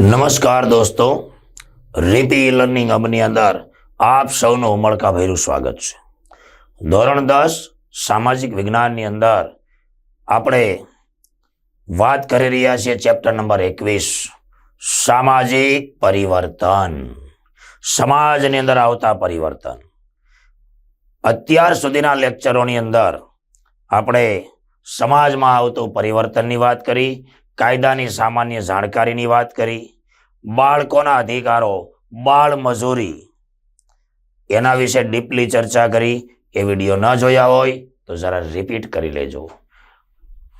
નમસ્કાર દોસ્તો. રીપી લર્નિંગ હબની અંદર આપ સૌનું ઉમળકાભેરું સ્વાગત છે. ધોરણ દસ, સામાજિક વિજ્ઞાનની અંદર આપણે વાત કરી રહ્યા છીએ ચેપ્ટર નંબર એકવીસ, સામાજિક પરિવર્તન. સમાજની અંદર આવતા પરિવર્તન. અત્યાર સુધીના લેક્ચરોની અંદર આપણે સમાજમાં આવતું પરિવર્તનની વાત કરી કાયદાની સામાન્ય જાણકારીની વાત કરી. બાળકોના અધિકારો, બાળ મજૂરી. એના વિશે ડીપલી ચર્ચા કરી. એ વીડિયો ન જોયા હોય તો જરા રિપીટ કરી લેજો.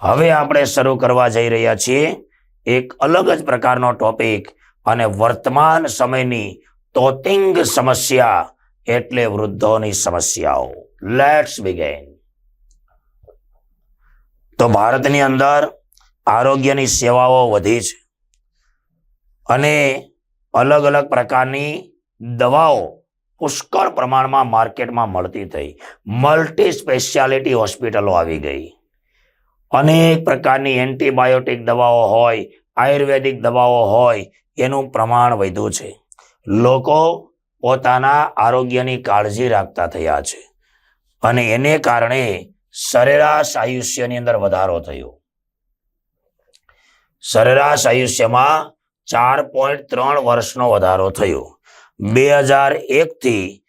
હવે આપણે શરૂ કરવા જઈ રહ્યા છીએ એક અલગ જ પ્રકારનો ટોપિક અને વર્તમાન સમયની તોતિંગ સમસ્યા એટલે વૃદ્ધોની સમસ્યાઓ. લેટ્સ બિગેન તો ભારતની અંદર આરોગ્યની સેવાઓ વધી છે. અને અલગ અલગ પ્રકારની દવાઓ પુષ્કળ પ્રમાણમાં માર્કેટમાં મળતી થઈ. મલ્ટી સ્પેશિયાલિટી હોસ્પિટલો આવી ગઈ. અનેક પ્રકારની એન્ટીબાયોટિક દવાઓ હોય, આયુર્વેદિક દવાઓ હોય, એનું પ્રમાણ વધ્યું છે. લોકો પોતાના આરોગ્યની કાળજી રાખતા થયા છે. અને એને કારણે સરેરાશ આયુષ્યની અંદર વધારો થયો. સરેરાશ આયુષ્યમાં ચાર પોઈન્ટ ત્રણ વર્ષનો વધારો થયો. બે હજાર એકથી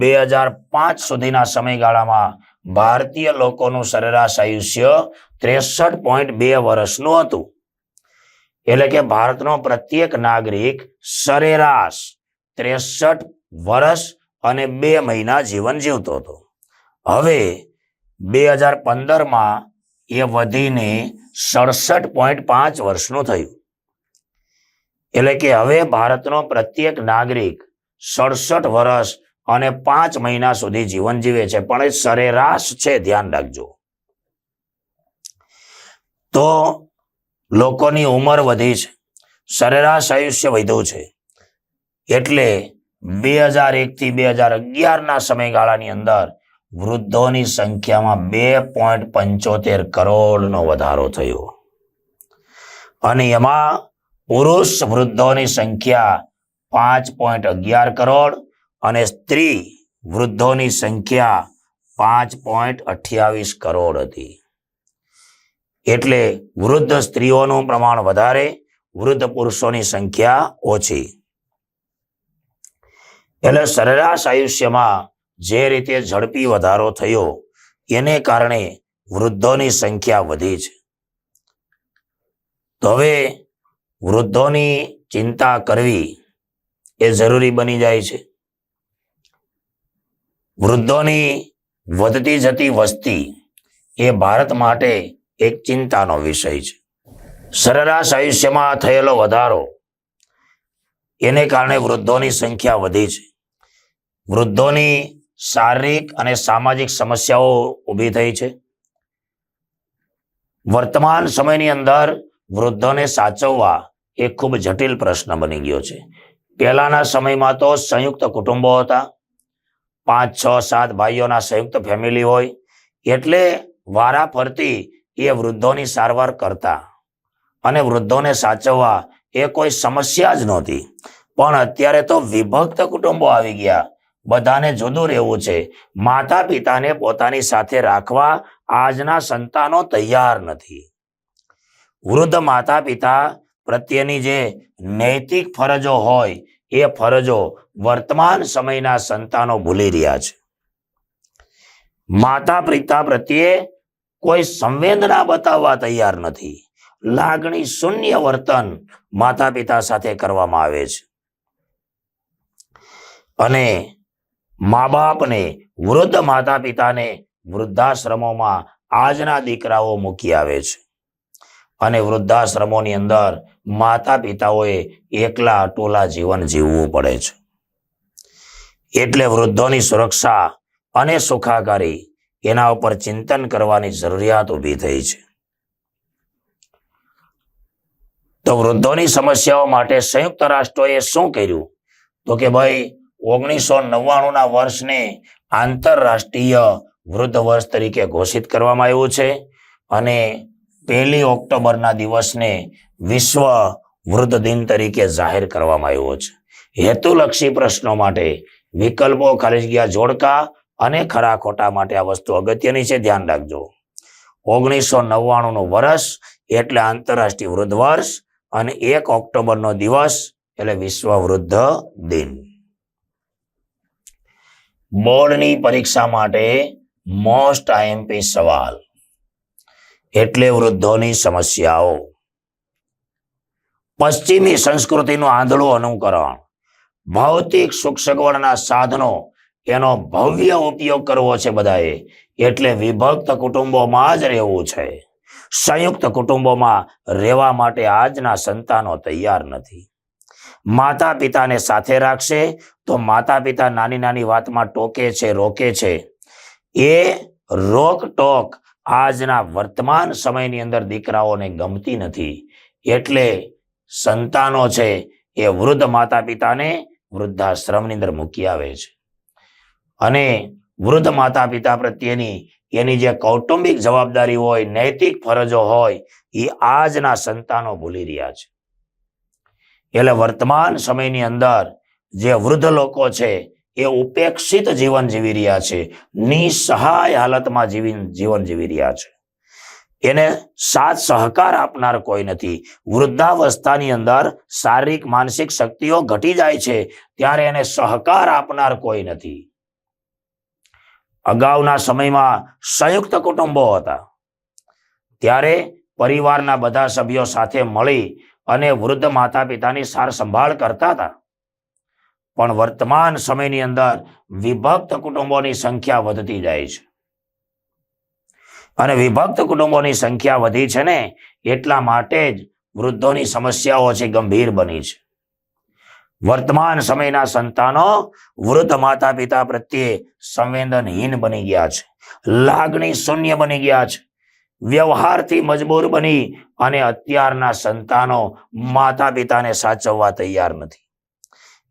બે હજાર પાંચ સુધીના સમયગાળામાં ભારતીય લોકોનું સરેરાશ આયુષ્ય ત્રેસઠ પોઈન્ટ બે વર્ષનું હતું. એટલે કે ભારતનો પ્રત્યેક નાગરિક સરેરાશ ત્રેસઠ વર્ષ અને બે મહિના જીવન જીવતો હતો. હવે બે હજાર પંદરમાં એ વધીને સડસઠ પોઈન્ટ પાંચ વર્ષનું થયું. એટલે કે હવે ભારતનો પ્રત્યેક નાગરિક સડસઠ વર્ષ અને પાંચ મહિના સુધી જીવન જીવે છે. પણ એ સરેરાશ છે, ધ્યાન રાખજો. તો લોકોની ઉંમર વધી છે. સરેરાશ આયુષ્ય વધ્યું છે. એટલે બે હજાર એક થી બે હજાર અગિયારના સમયગાળાની અંદર વૃદ્ધોની સંખ્યામાં બે પોઈન્ટ પંચોતેર કરોડનો વધારો થયો. અને એમાં પુરુષ વૃદ્ધોની સંખ્યા પાંચ પોઈન્ટ અગિયાર કરોડ અને સ્ત્રી વૃદ્ધોની સંખ્યા પાંચ પોઈન્ટ અઠ્યાવીસ કરોડ હતી. એટલે વૃદ્ધ સ્ત્રીઓનું પ્રમાણ વધારે, વૃદ્ધ પુરુષોની સંખ્યા ઓછી. એટલે સરેરાશ આયુષ્યમાં જે રીતે ઝડપી વધારો થયો, એને કારણે વૃદ્ધોની સંખ્યા વધી છે. તો હવે વૃદ્ધોની ચિંતા કરવી એ જરૂરી બની જાય છે. વૃદ્ધોની વધતી જતી વસ્તી એ ભારત માટે એક ચિંતાનો વિષય છે. સરેરાશ આયુષ્યમાં થયેલો વધારો એને કારણે વૃદ્ધોની સંખ્યા વધી છે. વૃદ્ધોની શારીરિક અને સામાજિક સમસ્યાઓ ઊભી થઈ છે. વર્તમાન સમયની અંદર વૃદ્ધોને સાચવવા એ ખૂબ જટિલ પ્રશ્ન બની ગયો છે. પહેલાના સમયમાં તો સંયુક્ત કુટુંબો હતા. પાંચ, છ, સાત ભાઈઓના સંયુક્ત ફેમિલી હોય. એટલે વારા ફરતી એ વૃદ્ધોની સારવાર કરતા અને વૃદ્ધોને સાચવવા એ કોઈ સમસ્યા જ નહોતી. પણ અત્યારે તો વિભક્ત કુટુંબો આવી ગયા. બધાને જુદું રહેવું છે. માતા પિતાને પોતાની સાથે રાખવા આજના સંતાનો તૈયાર નથી. વૃદ્ધ માતા પિતા પ્રત્યેની જે નૈતિક ફરજો હોય, એ ફરજો વર્તમાન સમયના સંતાનો ભૂલી રહ્યા છે. માતા પિતા પ્રત્યે કોઈ સંવેદના બતાવવા તૈયાર નથી. લાગણી શૂન્ય વર્તન માતા પિતા સાથે કરવામાં આવે છે. અને મા બાપને, વૃદ્ધ માતા પિતાને વૃદ્ધાશ્રમોમાં આજના દીકરાઓ મૂકી આવે છે. અને વૃદ્ધાશ્રમોની અંદર માતા પિતાઓએ એકલા અટોલા જીવન જીવવું પડે છે. એટલે વૃદ્ધોની સુરક્ષા અને સુખાકારી એના ઉપર ચિંતન કરવાની જરૂરિયાત ઊભી થઈ છે. તો વૃદ્ધોની સમસ્યાઓ માટે સંયુક્ત રાષ્ટ્રોએ શું કર્યું? તો કે ભાઈ ઓગણીસો નવ્વાણુંના વર્ષને આંતરરાષ્ટ્રીય વૃદ્ધ વર્ષ તરીકે ઘોષિત કરવામાં આવ્યું છે અને પહેલી ઓક્ટોબરના દિવસને વિશ્વ વૃદ્ધ દિન તરીકે જાહેર કરવામાં આવ્યો છે. હેતુલક્ષી પ્રશ્નો માટે વિકલ્પો ખાલી જગ્યા જોડકા અને ખરા ખોટા માટે આ વસ્તુ અગત્યની છે. ધ્યાન રાખજો. ઓગણીસો નવ્વાણું નું વર્ષ એટલે આંતરરાષ્ટ્રીય વૃદ્ધ વર્ષ અને એક ઓક્ટોબરનો દિવસ એટલે વિશ્વ વૃદ્ધ દિન. બોર્ડની પરીક્ષા માટે મોસ્ટ આઈએમપી સવાલ. એટલે વૃદ્ધોની સમસ્યાઓ. પશ્ચિમી સંસ્કૃતિનું આંધળું અનુકરણ. ભૌતિક સુખ સગવડના સાધનો એનો ભવ્ય ઉપયોગ કરવો છે બધાએ. એટલે વિભક્ત કુટુંબોમાં જ રહેવું છે. સંયુક્ત કુટુંબોમાં રહેવા માટે આજના સંતાનો તૈયાર નથી. માતા પિતાને સાથે રાખશે તો માતા પિતા નાની નાની વાતમાં ટોકે છે, રોકે છે. એ રોક ટોક આજના વર્તમાન સમયની અંદર દીકરાઓને ગમતી નથી. એટલે સંતાનો છે એ વૃદ્ધ માતા પિતાને વૃદ્ધાશ્રમની અંદર મૂકી આવે છે. અને વૃદ્ધ માતા પિતા પ્રત્યેની એની જે કૌટુંબિક જવાબદારી હોય, નૈતિક ફરજો હોય, એ આજના સંતાનો ભૂલી રહ્યા છે. એટલે વર્તમાન સમયની અંદર જે વૃદ્ધ લોકો છે, એ ઉપેક્ષિત જીવન જીવી રહ્યા છે. નિસહાય હાલતમાં જીવી જીવન જીવી રહ્યા છે. એને સાથ સહકાર આપનાર કોઈ નથી. વૃદ્ધાવસ્થાની અંદર શારીરિક, માનસિક શક્તિઓ ઘટી જાય છે, ત્યારે એને સહકાર આપનાર કોઈ નથી. અગાઉના સમયમાં સંયુક્ત કુટુંબો હતા. ત્યારે પરિવારના બધા સભ્યો સાથે મળી અને વૃદ્ધ માતા પિતાની સાર સંભાળ કરતા હતા. પણ વર્તમાન સમયની અંદર વિભક્ત કુટુંબોની સંખ્યા વધતી જાય છે. અને વિભક્ત કુટુંબોની સંખ્યા વધી છે ને, એટલા માટે જ વૃદ્ધોની સમસ્યાઓ છે ગંભીર બની છે. વર્તમાન સમયના સંતાનો વૃદ્ધ માતા પિતા પ્રત્યે સંવેદનહીન બની ગયા છે. લાગણી શૂન્ય બની ગયા છે. વ્યવહારથી મજબૂર બની અને અત્યારના સંતાનો માતા પિતાને સાચવવા તૈયાર નથી.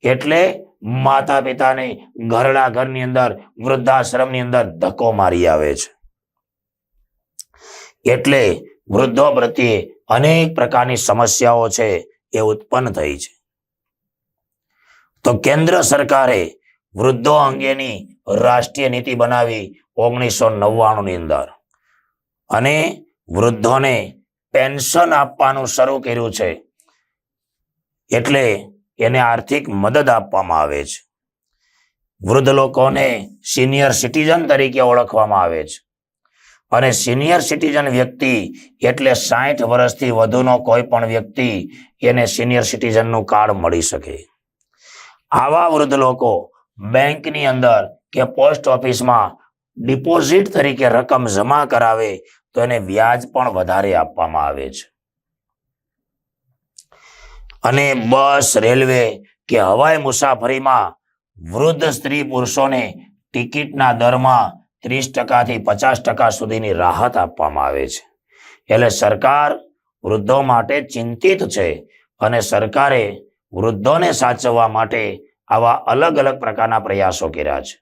એટલે માતા પિતાને ઘરડા ઘરની અંદર, વૃદ્ધાશ્રમની અંદર ધક્કો મારી આવે છે. એટલે વૃદ્ધો પ્રત્યે અનેક પ્રકારની સમસ્યાઓ છે એ ઉત્પન્ન થઈ છે. તો કેન્દ્ર સરકારે વૃદ્ધો અંગેની રાષ્ટ્રીય નીતિ બનાવી ઓગણીસો નવ્વાણું ની અંદર. અને વૃદ્ધોને પેન્શન આપવાનું શરૂ કર્યું છે. એટલે એને આર્થિક મદદ આપવામાં આવે છે. વૃદ્ધ લોકોને સિનિયર સિટીઝન તરીકે ઓળખવામાં આવે છે. અને સિનિયર સિટીઝન વ્યક્તિ એટલે સાઠ વર્ષથી વધુનો કોઈ પણ વ્યક્તિ એને સિનિયર સિટીઝનનું કાર્ડ મળી શકે. આવા વૃદ્ધ લોકો બેંકની અંદર કે પોસ્ટ ઓફિસમાં ડિપોઝિટ તરીકે રકમ જમા કરાવે તો એને વ્યાજ પણ વધારે આપવામાં આવે છે. અને બસ, રેલવે કે હવાઈ મુસાફરીમાં વૃદ્ધ સ્ત્રી પુરુષોને ટિકિટના દરમાં ત્રીસ ટકાથી પચાસ ટકા સુધીની રાહત આપવામાં આવે છે. એટલે સરકાર વૃદ્ધો માટે ચિંતિત છે અને સરકારે વૃદ્ધોને સાચવવા માટે આવા અલગ અલગ પ્રકારના પ્રયાસો કર્યા છે.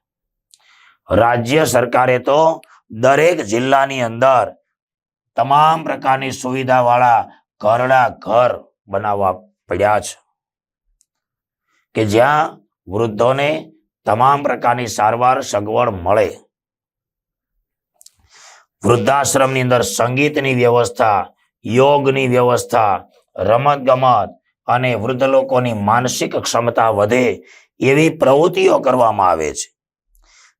રાજ્ય સરકારે તો દરેક જિલ્લાની અંદર તમામ પ્રકારની સુવિધાવાળા ઘરડા ઘર બનાવવા પડ્યા છે. કે જ્યાં વૃદ્ધોને તમામ પ્રકારની સારવાર સગવડ મળે. વૃદ્ધાશ્રમની અંદર સંગીતની વ્યવસ્થા, યોગની વ્યવસ્થા રમત ગમત અને વૃદ્ધ લોકોની માનસિક ક્ષમતા વધે એવી પ્રવૃત્તિઓ કરવામાં આવે છે.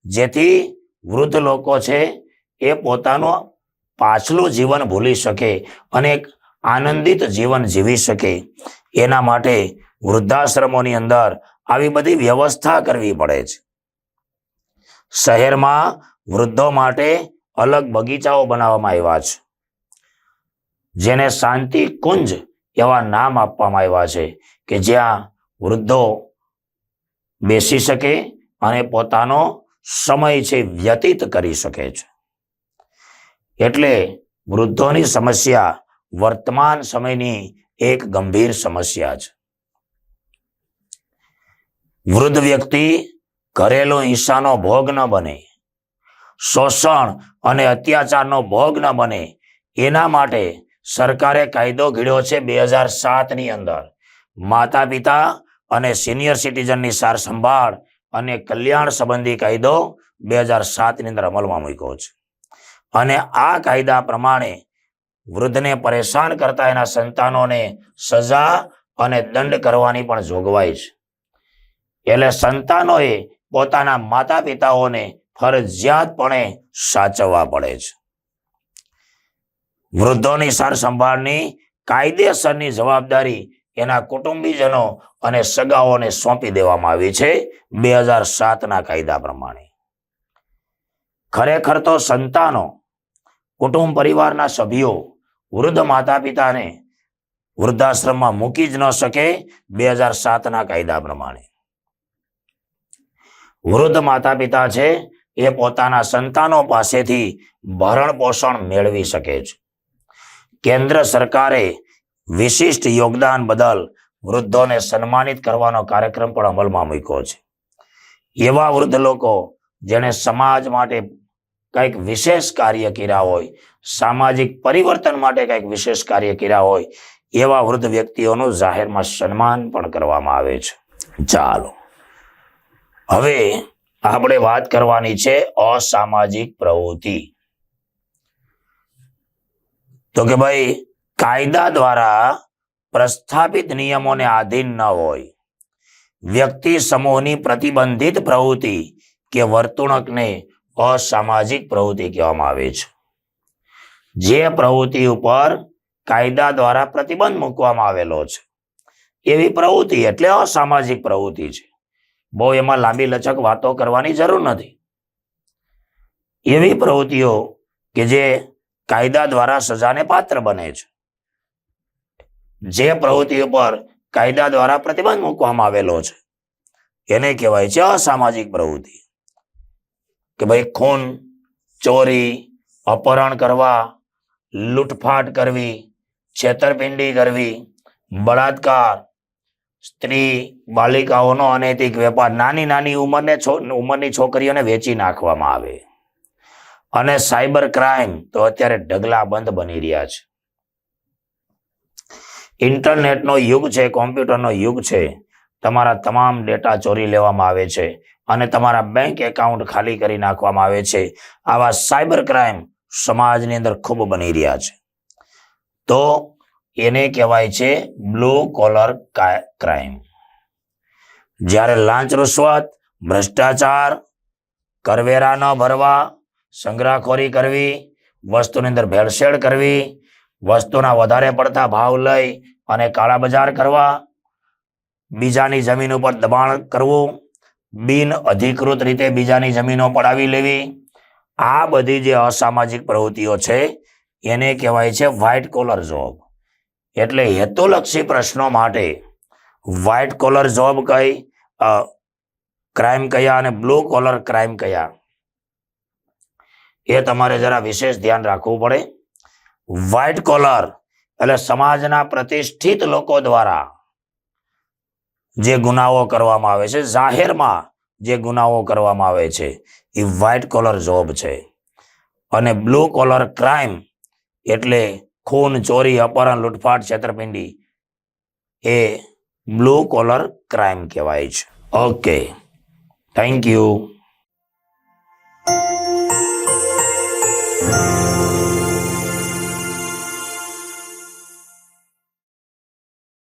જેથી વૃદ્ધ લોકો છે એ પોતાનું પાછલું જીવન ભૂલી શકે અને એક આનંદિત જીવન જીવી શકે. એના માટે વૃદ્ધાશ્રમોની અંદર આવી બધી વ્યવસ્થા કરવી પડે છે. શહેરમાં વૃદ્ધો માટે અલગ બગીચાઓ બનાવવામાં આવ્યા છે. જેને શાંતિ કુંજ એવા નામ આપવામાં આવ્યા છે કે જ્યાં વૃદ્ધો બેસી શકે અને પોતાનો સમય છે વ્યતીત કરી શકે છે. એટલે વૃદ્ધોની સમસ્યા વર્તમાન સમયની એક ગંભીર સમસ્યા છે. વૃદ્ધ વ્યક્તિ ઘરેલુ હિંસાનો ભોગ ન બને, શોષણ અને અત્યાચારનો ભોગ ન બને, એના માટે સરકારે કાયદો ઘડ્યો છે બે હજાર સાતની અંદર. માતા પિતા અને સિનિયર સિટીઝનની સાર સંભાળ અને કલ્યાણ સંબંધી કાયદો બે હજાર સાતની અંદર અમલમાં મૂક્યો છે. અને આ કાયદા પ્રમાણે વૃદ્ધને પરેશાન કરતા એના સંતાનોને સજા અને દંડ કરવાની પણ જોગવાઈ છે. એટલે સંતાનોએ પોતાના માતા પિતાઓને ફરજિયાતપણે સાચવવા પડે છે. વૃદ્ધોની સાર સંભાળની કાયદેસરની જવાબદારી એના કુટુંબીજનો અને સગાઓને સોંપી દેવામાં આવી છે બે હજાર સાતના કાયદા પ્રમાણે. ખરેખર તો સંતાનો કુટુંબ પરિવારના સભ્યો વૃદ્ધ માતા પિતાને વૃદ્ધાશ્રમમાં મૂકી જ ન શકે બે હજાર સાતના કાયદા પ્રમાણે. વૃદ્ધ માતા પિતા છે એ પોતાના સંતાનો પાસેથી ભરણ પોષણ મેળવી શકે છે. કેન્દ્ર સરકારે વિશિષ્ટ યોગદાન બદલ વૃદ્ધોને સન્માનિત કરવાનો કાર્યક્રમ પણ અમલમાં મૂક્યો છે. એવા વૃદ્ધ લોકો જેણે સમાજ માટે કંઈક વિશેષ કાર્ય કર્યા હોય, સામાજિક પરિવર્તન માટે કંઈક વિશેષ કાર્ય કર્યા હોય, એવા વૃદ્ધ વ્યક્તિઓનું જાહેરમાં સન્માન પણ કરવામાં આવે છે. ચાલો. હવે આપણે વાત કરવાની છે અસામાજિક પ્રવૃત્તિ. તો કે ભાઈ, કાયદા દ્વારા પ્રસ્થાપિત નિયમોને આધીન ન હોય, વ્યક્તિ સમૂહની પ્રતિબંધિત પ્રવૃત્તિ કે વર્તણૂકને અસામાજિક પ્રવૃત્તિ કહેવામાં આવે છે. જે પ્રવૃત્તિ ઉપર કાયદા દ્વારા પ્રતિબંધ મૂકવામાં આવેલો છે. એવી પ્રવૃત્તિ એટલે અસામાજિક પ્રવૃત્તિ છે. બહુ એમાં લાંબી લચક વાતો કરવાની જરૂર નથી. એવી પ્રવૃત્તિઓ કે જે કાયદા દ્વારા સજાને પાત્ર બને છે. જે પ્રવૃત્તિઓ પર કાયદા દ્વારા પ્રતિબંધ મૂકવામાં આવેલો છે. એને કહેવાય છે અસામાજિક પ્રવૃત્તિ. કે ભાઈ ખૂન, ચોરી, અપહરણ કરવા, લૂંટફાટ કરવી, છેતરપિંડી કરવી, બળાત્કાર, સ્ત્રી બાલિકાઓનો અનૈતિક વેપાર, નાની નાની ઉંમરને ઉંમરની છોકરીઓને વેચી નાખવામાં આવે. અને સાયબર ક્રાઇમ તો અત્યારે ઢગલા બંધ બની રહ્યા છે. ઇન્ટરનેટનો યુગ છે, કોમ્પ્યુટરનો યુગ છે, તમારા તમામ ડેટા ચોરી લેવામાં આવે છે. અને તમારા બેંક એકાઉન્ટ ખાલી કરી નાખવામાં આવે છે. આવા સાયબર ક્રાઇમ સમાજની અંદર ખૂબ બની રહ્યા છે. તો એને કહેવાય છે બ્લુ કોલર ક્રાઇમ જ્યારે લાંચ રૂશ્વત ભ્રષ્ટાચાર, કરવેરા ન ભરવા, સંગ્રહખોરી કરવી, વસ્તુની અંદર ભેળસેળ કરવી, વસ્તુના વધારે પડતા ભાવ લઈ અને કાળા બજાર કરવા, બીજાની જમીન ઉપર દબાણ કરવું બિન અધિકૃત રીતે બીજાની જમીનો પડાવી લેવી. આ બધી જે અસામાજિક પ્રવૃત્તિઓ છે, એને કહેવાય છે વ્હાઇટ કોલર જોબ એટલે હેતુલક્ષી પ્રશ્નો માટે વ્હાઇટ કોલર જોબ કઈ ક્રાઇમ કયા અને બ્લુ કોલર ક્રાઇમ કયા? એ તમારે જરા વિશેષ ધ્યાન રાખવું પડે. વ્હાઇટ કોલર એટલે સમાજના પ્રતિષ્ઠિત લોકો દ્વારા જે ગુનાઓ કરવામાં આવે છે, જાહેરમાં જે ગુનાઓ કરવામાં આવે છે, એ વ્હાઇટ કોલર જોબ છે. અને બ્લુ કોલર ક્રાઇમ એટલે ખૂન, ચોરી, અપહરણ, લૂંટફાટ, છેતરપિંડી એ બ્લુ કોલર ક્રાઇમ કહેવાય છે. Okay thank you